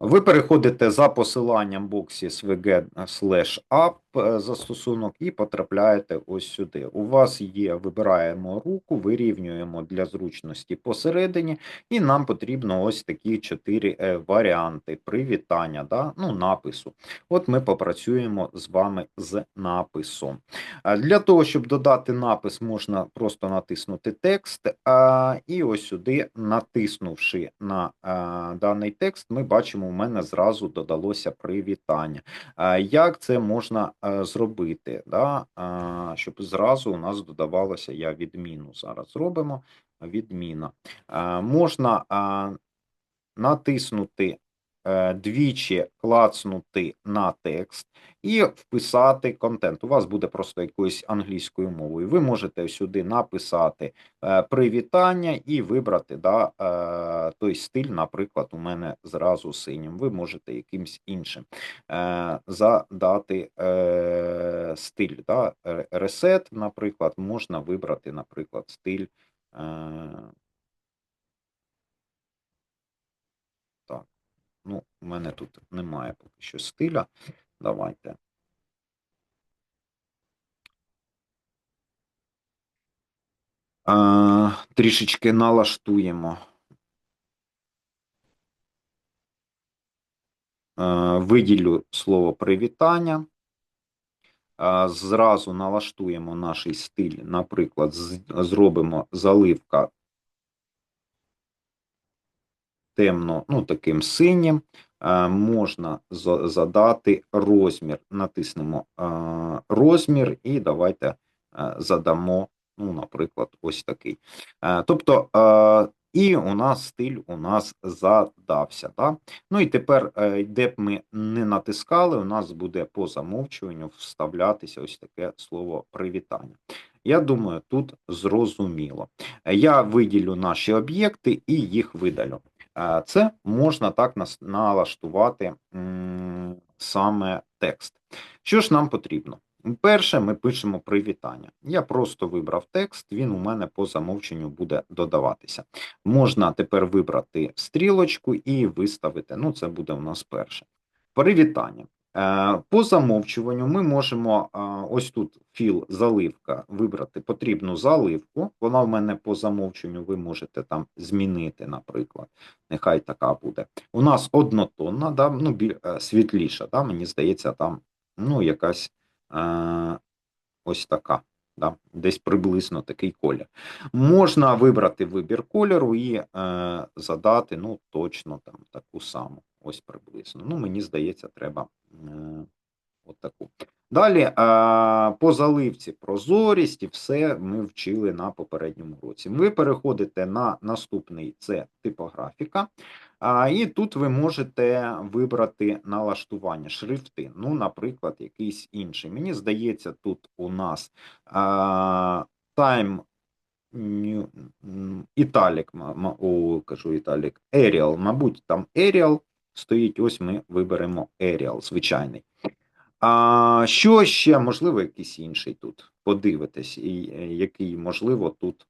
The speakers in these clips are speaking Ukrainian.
Ви переходите за посиланням боксі svg slash застосунок і потрапляєте ось сюди. У вас є, вибираємо руку, вирівнюємо для зручності посередині, і нам потрібно ось такі чотири е, варіанти привітання, да? ну, напису. От ми попрацюємо з вами з написом. Для того, щоб додати напис, можна просто натиснути текст, і ось сюди, натиснувши на даний текст, ми бачимо, у мене зразу додалося привітання. Як це можна зробити? Да? Щоб зразу у нас додавалося, я відміну зараз зробимо. Відміна. Можна натиснути е, двічі клацнути на текст і вписати контент. У вас буде просто якоюсь англійською мовою. Ви можете сюди написати е, привітання і вибрати да, е, той стиль, наприклад, у мене зразу синім. Ви можете якимсь іншим е, задати е, стиль. Да, Ресет, наприклад, можна вибрати, наприклад, стиль. Ну, у мене тут немає поки що стиля. Давайте. А, Трішечки налаштуємо. А, Виділю слово привітання. А, Зразу налаштуємо наш стиль, наприклад, зробимо заливка темно, ну таким синім. Е, можна задати розмір. Натиснемо е, розмір, і давайте е, задамо, ну, наприклад, ось такий. Тобто, і у нас стиль у нас задався. Да? Ну і тепер, де б ми не натискали, у нас буде по замовчуванню вставлятися ось таке слово привітання. Я думаю, тут зрозуміло. Я виділю наші об'єкти і їх видалю. Це можна так налаштувати саме текст. Що ж нам потрібно? Перше, ми пишемо привітання. Я просто вибрав текст, він у мене по замовченню буде додаватися. Можна тепер вибрати стрілочку і виставити. Ну, це буде у нас перше. Привітання. Е, по замовчуванню ми можемо е, ось тут філ заливка вибрати потрібну заливку. Вона в мене по замовчуванню ви можете там змінити, наприклад. Нехай така буде. У нас однотонна, да, ну, е, світліша, да, мені здається, там ну, якась е, ось така. Да, Десь приблизно такий колір. Можна вибрати вибір кольору і е, задати ну, точно там таку саму. Ось приблизно. Ну, мені здається, треба от таку. Далі, е, по заливці прозорість і все ми вчили на попередньому році. Ви переходите на наступний це типографіка, і тут ви можете вибрати налаштування шрифти. Ну, наприклад, якийсь інший. Мені здається, тут у нас а, Time Італік, о, кажу Італік, Arial, мабуть, там Arial стоїть, ось ми виберемо Arial, звичайний. А що ще, можливо, якийсь інший тут? Подивитись, е, який, можливо, тут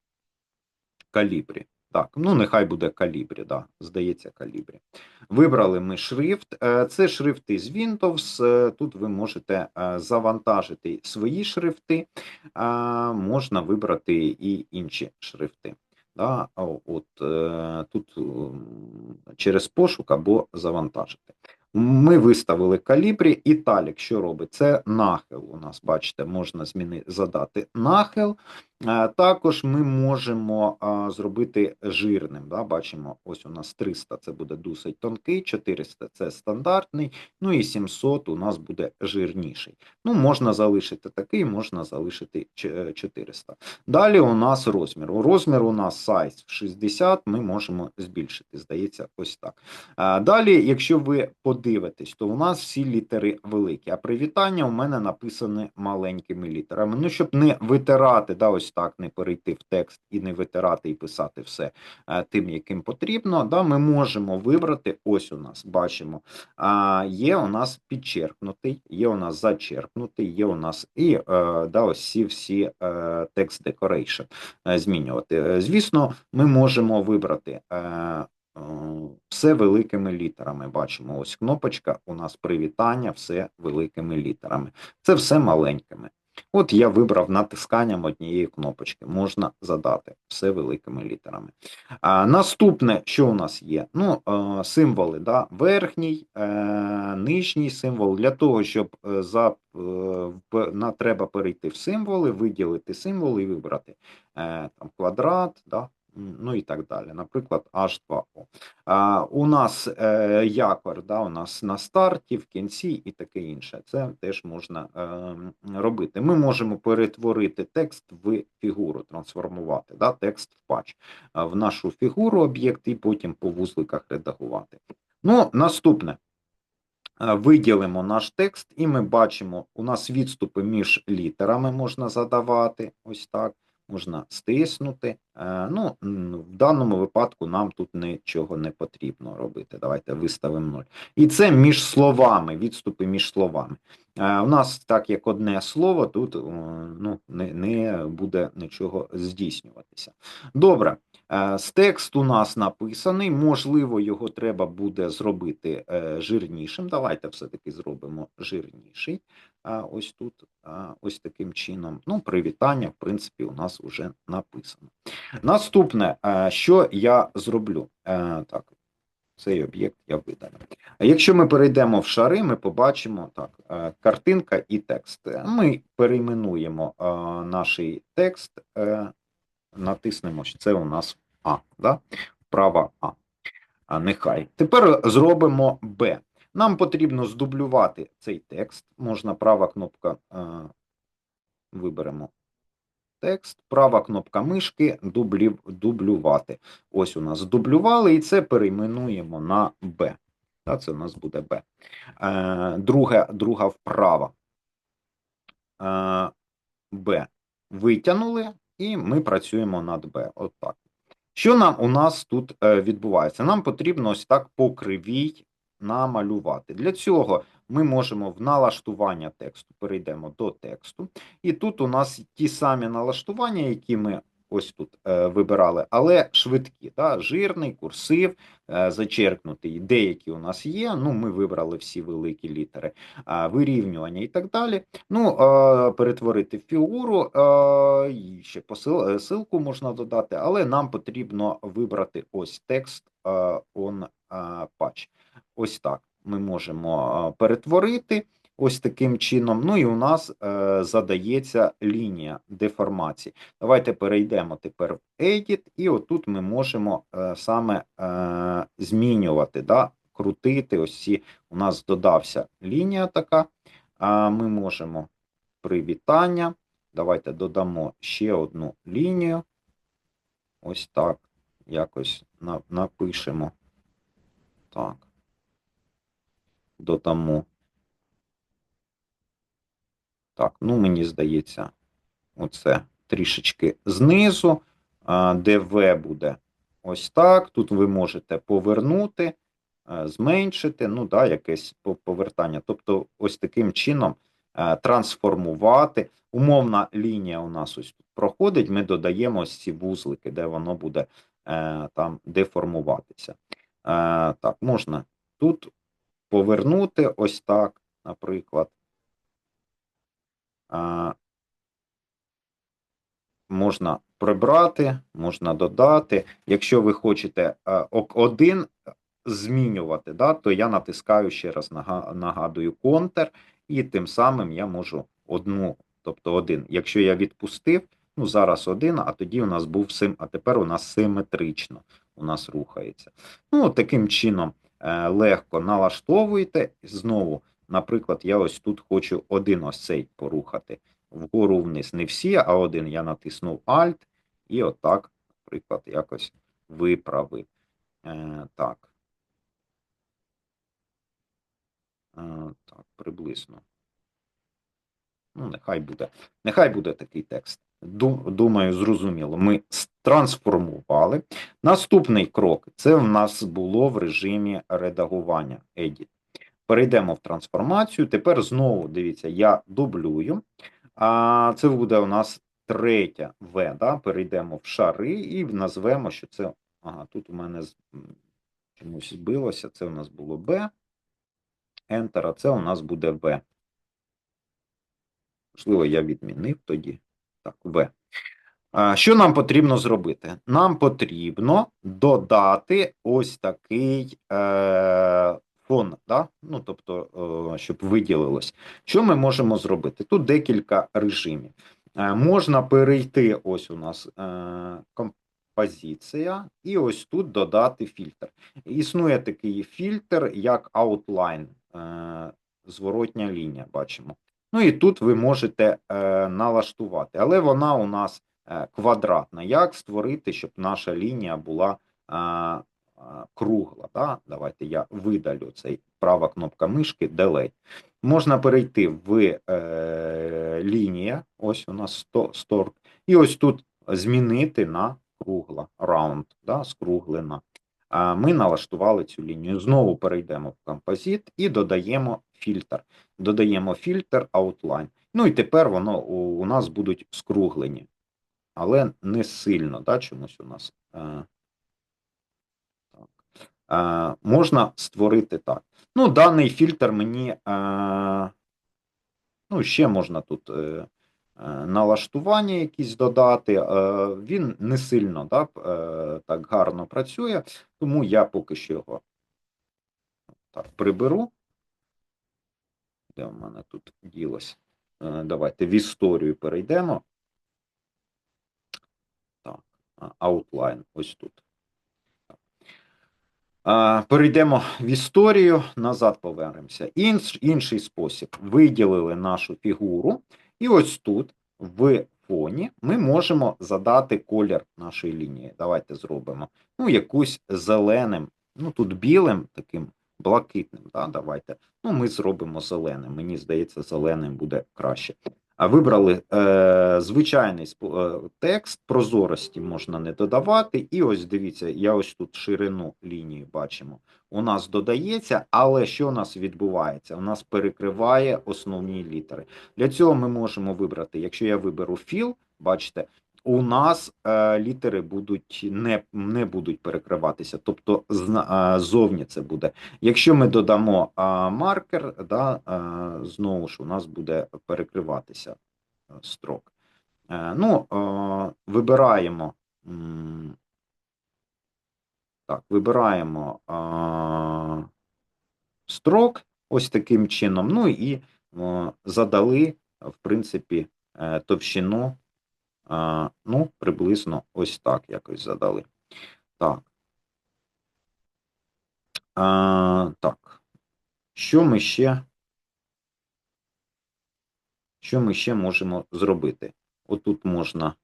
калібрі. Так, ну нехай буде калібрі, да, здається, калібрі. Вибрали ми шрифт. Е, це шрифти з Windows. Е, тут ви можете завантажити свої шрифти, можна вибрати і інші шрифти. Да, от Тут через пошук або завантажити. Ми виставили калібрі, і талік, що робить? Це нахил. У нас, бачите, можна змінити, задати нахил. Е, також ми можемо зробити жирним. Да? Бачимо, ось у нас 300 це буде досить тонкий, 400 це стандартний, ну і 700 у нас буде жирніший. Ну, Можна залишити такий, можна залишити 400. Далі у нас розмір. Розмір у нас size 60, ми можемо збільшити, здається, ось так. Е, далі, якщо ви подивитесь, то у нас всі літери великі, а привітання у мене написане маленькими літерами. Ну, щоб не витирати, да, ось ось так не перейти в текст і не витирати і писати все е, тим, яким потрібно. Да, Ми можемо вибрати, ось у нас бачимо, є у нас підчеркнутий, є у нас зачеркнутий, є у нас і е, да, ось всі всі текст decoration змінювати. Звісно, ми можемо вибрати все великими літерами. Бачимо, ось кнопочка, у нас привітання, все великими літерами. Це все маленькими. От я вибрав натисканням однієї кнопочки. Можна задати все великими літерами. А, наступне, що у нас є? Ну, символи, да? верхній, е, нижній символ. Для того, щоб е, за, е, на, треба перейти в символи, виділити символ і вибрати там, квадрат, да? Ну і так далі. Наприклад, H2O. А, у нас е, якор, да, у нас на старті, в кінці і таке інше. Це теж можна е, робити. Ми можемо перетворити текст в фігуру, трансформувати да, текст в патч в нашу фігуру об'єкт і потім по вузликах редагувати. Ну, наступне. Е, Виділимо наш текст, і ми бачимо, у нас відступи між літерами можна задавати. Ось так. Можна стиснути. Е, Ну, в даному випадку нам тут нічого не потрібно робити. Давайте виставимо 0. І це між словами, відступи між словами. Е, У нас, так як одне слово, тут е, ну, не, не буде нічого здійснюватися. Добре. Е, З текст у нас написаний, можливо, його треба буде зробити е, жирнішим. Давайте все-таки зробимо жирніший. Ось тут, ось таким чином. Ну, привітання, в принципі, у нас вже написано. Наступне, що я зроблю? Е, Так, цей об'єкт я видалю. Якщо ми перейдемо в шари, ми побачимо так, е, картинка і текст. Ми перейменуємо наш текст, е, натиснемо, що це у нас А, да? вправа А. А нехай. Тепер зробимо Б. Нам потрібно здублювати цей текст. Можна права кнопка е, виберемо текст, права кнопка мишки дублів, дублювати. Ось у нас дублювали, і це перейменуємо на Б. Та, це у нас буде Б. Е, друга, друга вправа. Е, Б. Витягнули, і ми працюємо над Б. От так. Що нам у нас тут відбувається? Нам потрібно ось так по кривій намалювати. Для цього ми можемо в налаштування тексту перейдемо до тексту, і тут у нас ті самі налаштування, які ми ось тут е, вибирали, але швидкі. Да? Жирний, курсив, е, зачеркнутий. Деякі у нас є. Ну, ми вибрали всі великі літери, е, вирівнювання і так далі. Ну, е, перетворити фігуру, е, і ще посил, е, можна додати, але нам потрібно вибрати ось текст е, on е, patch. Ось так ми можемо перетворити ось таким чином. Ну і у нас е, задається лінія деформації. Давайте перейдемо тепер в Edit, і отут ми можемо е, саме е, змінювати, да, крутити. Ось ці у нас додався лінія така. Ми можемо привітання. Давайте додамо ще одну лінію. Ось так. Якось на- напишемо. Так. Додамо. Так, ну мені здається, оце трішечки знизу, де В буде ось так. Тут ви можете повернути, е, зменшити, ну да, якесь повертання. Тобто, ось таким чином е, трансформувати. Умовна лінія у нас ось тут проходить. Ми додаємо ось ці вузлики, де воно буде е, там деформуватися. Так, можна тут повернути ось так, наприклад. А, можна прибрати, можна додати. Якщо ви хочете один змінювати, да, то я натискаю ще раз нагадую контр, і тим самим я можу одну, тобто один. Якщо я відпустив, ну зараз один, а тоді у нас був сим, а тепер у нас симетрично у нас рухається. Ну, таким чином легко налаштовуєте. Знову, наприклад, я ось тут хочу один ось цей порухати. Вгору вниз не всі, а один я натиснув Alt і отак, наприклад, якось виправив. Е, так. Е, так, приблизно. Ну, нехай буде. Нехай буде такий текст. Ду- Думаю, зрозуміло. Ми трансформували. Наступний крок це в нас було в режимі редагування Edit. Перейдемо в трансформацію. Тепер знову дивіться, я дублюю. А це буде у нас третя В. Да? Перейдемо в шари і назвемо, що це. Ага, тут у мене чомусь збилося. Це у нас було Б. Enter, а це у нас буде В. Можливо, я відмінив тоді. Так, В. Що нам потрібно зробити? Нам потрібно додати ось такий е, фон, да? ну, тобто, е, щоб виділилось. Що ми можемо зробити? Тут декілька режимів. Е, можна перейти, ось у нас е, композиція, і ось тут додати фільтр. Існує такий фільтр, як Outline, е, зворотня лінія, бачимо. Ну і тут ви можете е, налаштувати, але вона у нас е, квадратна. Як створити, щоб наша лінія була е, кругла? Да? Давайте я видалю цей права кнопка мишки, Delete. Можна перейти в е, лінія, ось у нас 100, сторк, і ось тут змінити на кругла, round, да, скруглена. А ми налаштували цю лінію. Знову перейдемо в композит і додаємо фільтр. Додаємо фільтр Outline. Ну і тепер воно у, нас будуть скруглені, але не сильно, да, чомусь у нас. Е, так. Е, можна створити так. Ну, даний фільтр мені. Е, ну, ще можна тут. Е, Налаштування якісь додати, е, він не сильно да, е, так гарно працює, тому я поки що його так приберу. Де в мене тут ділось? Е, Давайте в історію перейдемо. Так, Outline ось тут. Перейдемо в історію, назад повернемося. Інш, інший спосіб. Виділили нашу фігуру, і ось тут, в фоні, ми можемо задати колір нашої лінії. Давайте зробимо. Ну, якусь зеленим, ну тут білим, таким блакитним. Да? Давайте. Ну, ми зробимо зеленим. Мені здається, зеленим буде краще. Вибрали е, звичайний е, текст, прозорості можна не додавати. І ось дивіться, я ось тут ширину лінії бачимо. У нас додається, але що у нас відбувається? У нас перекриває основні літери. Для цього ми можемо вибрати, якщо я виберу fill, бачите, у нас е, літери будуть не, не будуть перекриватися, тобто зна- е, зовні це буде. Якщо ми додамо е, маркер, да, е, знову ж у нас буде перекриватися е, строк. Е, ну, е, вибираємо. Так, вибираємо е, строк ось таким чином. Ну і е, задали, в принципі, е, товщину. Ну, приблизно ось так якось задали. Так. Так. Що ми ще? Що ми ще можемо зробити? Отут можна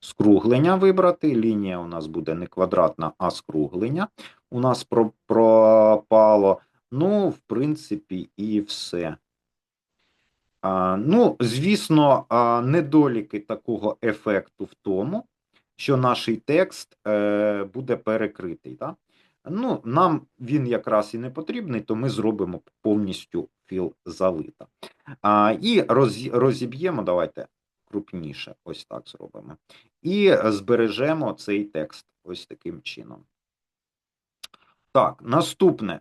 скруглення вибрати. Лінія у нас буде не квадратна, а скруглення. У нас пропало. Ну, в принципі, і все. Ну, звісно, недоліки такого ефекту в тому, що наш текст е, буде перекритий. Да? Ну, нам він якраз і не потрібний, то ми зробимо повністю філ залита. І розіб'ємо, давайте крупніше, ось так зробимо. І збережемо цей текст ось таким чином. Так, наступне.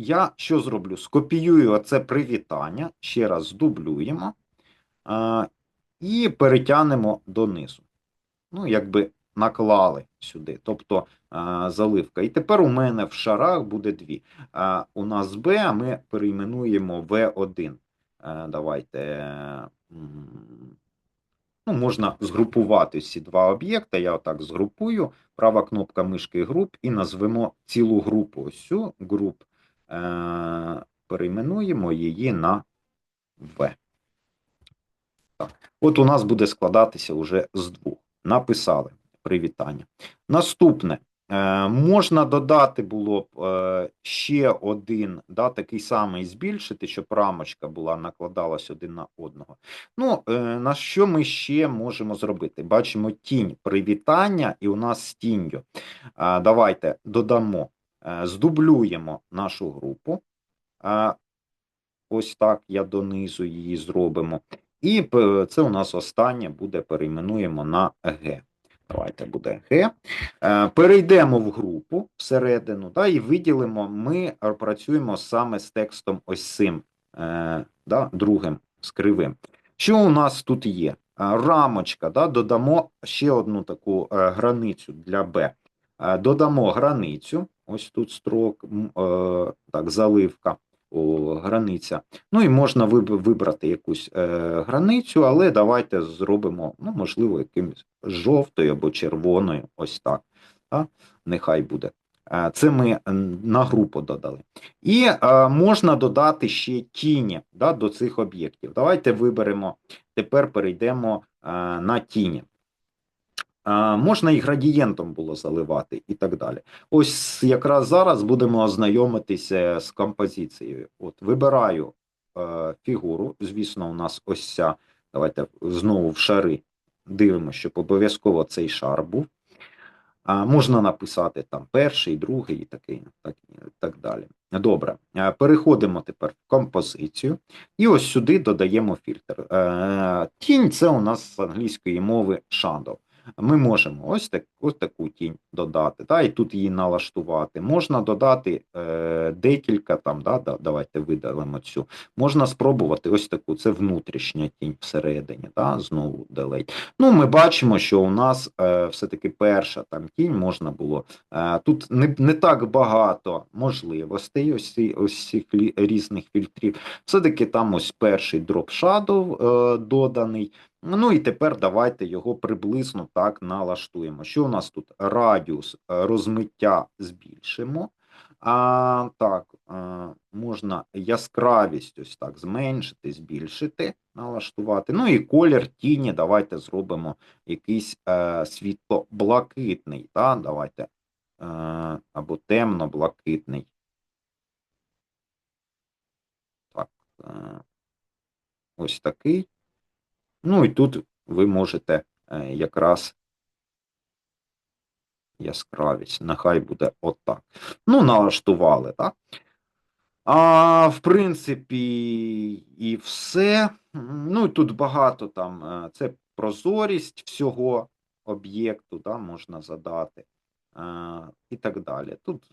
Я що зроблю? Скопіюю оце привітання, ще раз здублюємо а, і перетягнемо донизу. Ну, якби наклали сюди, тобто а, заливка. І тепер у мене в шарах буде дві. А, у нас Б, а ми перейменуємо В1. А, давайте. м, Ну, можна згрупувати ці два об'єкта. Я отак згрупую. Права кнопка мишки груп і назвемо цілу групу. Ось цю груп е- перейменуємо її на В. Так. От у нас буде складатися вже з двох. Написали привітання. Наступне. Е, можна додати було б е, ще один, да, такий самий збільшити, щоб рамочка була накладалась один на одного. Ну, е, на що ми ще можемо зробити? Бачимо тінь привітання, і у нас з тінню. Е, давайте додамо, е, здублюємо нашу групу. Е, ось так я донизу її зробимо. І це у нас останнє буде перейменуємо на Г. Давайте буде Г. Е, Перейдемо в групу всередину, да, і виділимо. Ми працюємо саме з текстом ось цим, е, да, другим з кривим. Що у нас тут є? Е, Рамочка, да, додамо ще одну таку е, границю для Б. Е, Додамо границю, ось тут строк, е, так, заливка, о, границя. Ну і можна вибрати якусь е, границю, але давайте зробимо, ну, можливо, якимось жовтою або червоною, ось так. Да? Нехай буде. Це ми на групу додали. І е, можна додати ще тіні да, до цих об'єктів. Давайте виберемо, тепер перейдемо е, на тіні. Можна і градієнтом було заливати і так далі. Ось якраз зараз будемо ознайомитися з композицією. От вибираю е, фігуру. Звісно, у нас ось ця. Давайте знову в шари дивимося, щоб обов'язково цей шар був. А, можна написати там перший, другий і такий, так, так далі. Добре, Е, переходимо тепер в композицію, і ось сюди додаємо фільтр. Е, Тінь це у нас з англійської мови shadow. Ми можемо ось так, ось таку тінь додати, та, і тут її налаштувати. Можна додати е, декілька там, да, да, давайте видалимо цю. Можна спробувати ось таку, це внутрішня тінь всередині, да, знову делей. Ну, ми бачимо, що у нас е, все-таки перша там тінь можна було. Е, тут не, не так багато можливостей, ось, ось цих різних фільтрів. Все-таки там ось перший дроп shadow е, доданий. Ну і тепер давайте його приблизно так налаштуємо. Що у нас тут? Радіус е, розмиття збільшимо. А, так, е, можна яскравість ось так зменшити, збільшити, налаштувати. Ну і колір тіні давайте зробимо якийсь е, світло-блакитний. Та? Давайте, е, або темно-блакитний. Так, е, ось такий. Ну і тут ви можете е, якраз яскравість, нехай буде отак. Ну, налаштували, так? А, в принципі, і все. Ну, і тут багато там, е, це прозорість всього об'єкту, да, можна задати. е, І так далі. Тут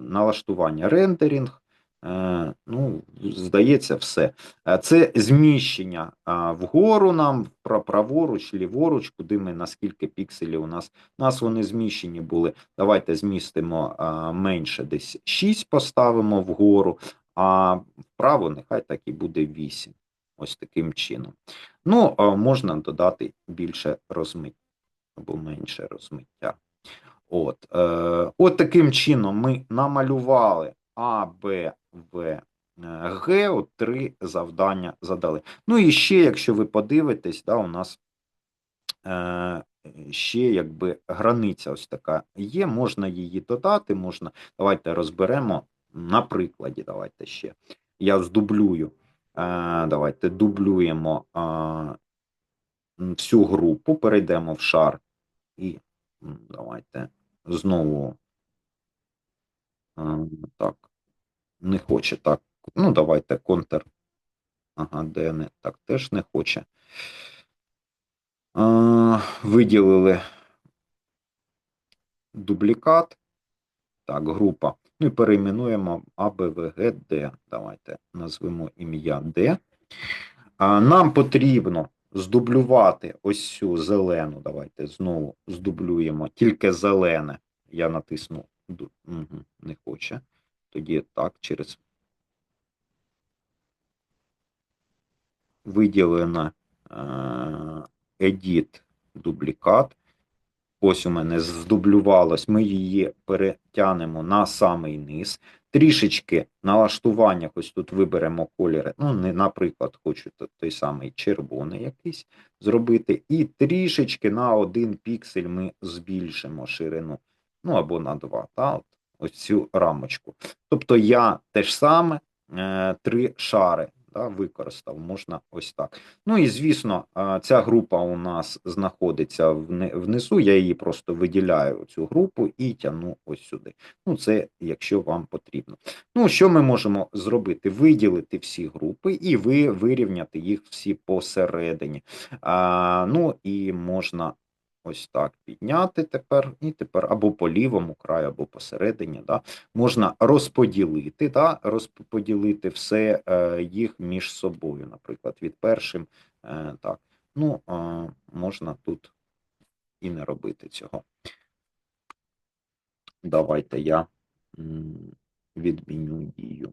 налаштування рендеринг. Е, Ну, здається, все. Е, Це зміщення вгору нам, пра- праворуч, ліворуч, куди ми, наскільки пікселів у нас. У нас вони зміщені були. Давайте змістимо менше десь 6 поставимо вгору, а вправо нехай так і буде 8. Ось таким чином. Ну, можна додати більше розмиття або менше розмиття. От, е, от таким чином ми намалювали А, Б, В, е, Г, от три завдання задали. Ну і ще, якщо ви подивитесь, да, у нас е, ще якби границя ось така є, можна її додати, можна. Давайте розберемо на прикладі. Давайте ще. Я здублюю. Е, давайте дублюємо е, всю групу, перейдемо в шар і давайте знову. Е, Так, не хоче так. Ну, давайте контр. Ага, де не так теж не хоче. А, виділили дублікат. Так, група. Ну і перейменуємо ABVGD. Давайте назвемо ім'я D. А, нам потрібно здублювати ось цю зелену. Давайте знову здублюємо. Тільки зелене. Я натисну. Угу, не хоче. Тоді так, через виділено е, edit дублікат. Ось у мене здублювалось. Ми її перетягнемо на самий низ. Трішечки налаштування, ось тут виберемо кольори. Ну, не, наприклад, хочу той самий червоний якийсь зробити. І трішечки на один піксель ми збільшимо ширину. Ну або на два. Та, от, ось цю рамочку. Тобто я те ж саме е, три шари да, використав, можна ось так. Ну і звісно, ця група у нас знаходиться внизу. Я її просто виділяю цю групу і тягну ось сюди. Ну, це якщо вам потрібно. Ну, що ми можемо зробити? Виділити всі групи і ви вирівняти їх всі посередині. А, ну і можна ось так підняти тепер, і тепер або по лівому краю, або посередині. Да, можна розподілити, да, розподілити все е, їх між собою, наприклад, від першим. Е, так, ну, е, можна тут і не робити цього. Давайте я відміню дію.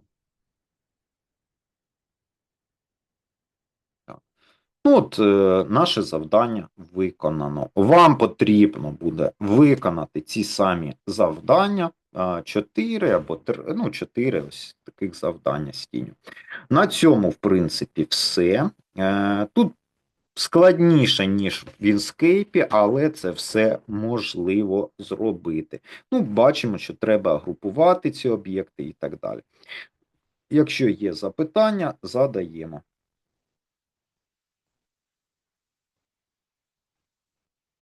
Ну, от е, наше завдання виконано. Вам потрібно буде виконати ці самі завдання. 4 або 3, ну, 4 ось таких завдання з тінню. На цьому, в принципі, все. Е, Тут складніше, ніж в інскейпі, але це все можливо зробити. Ну, бачимо, що треба групувати ці об'єкти і так далі. Якщо є запитання, задаємо.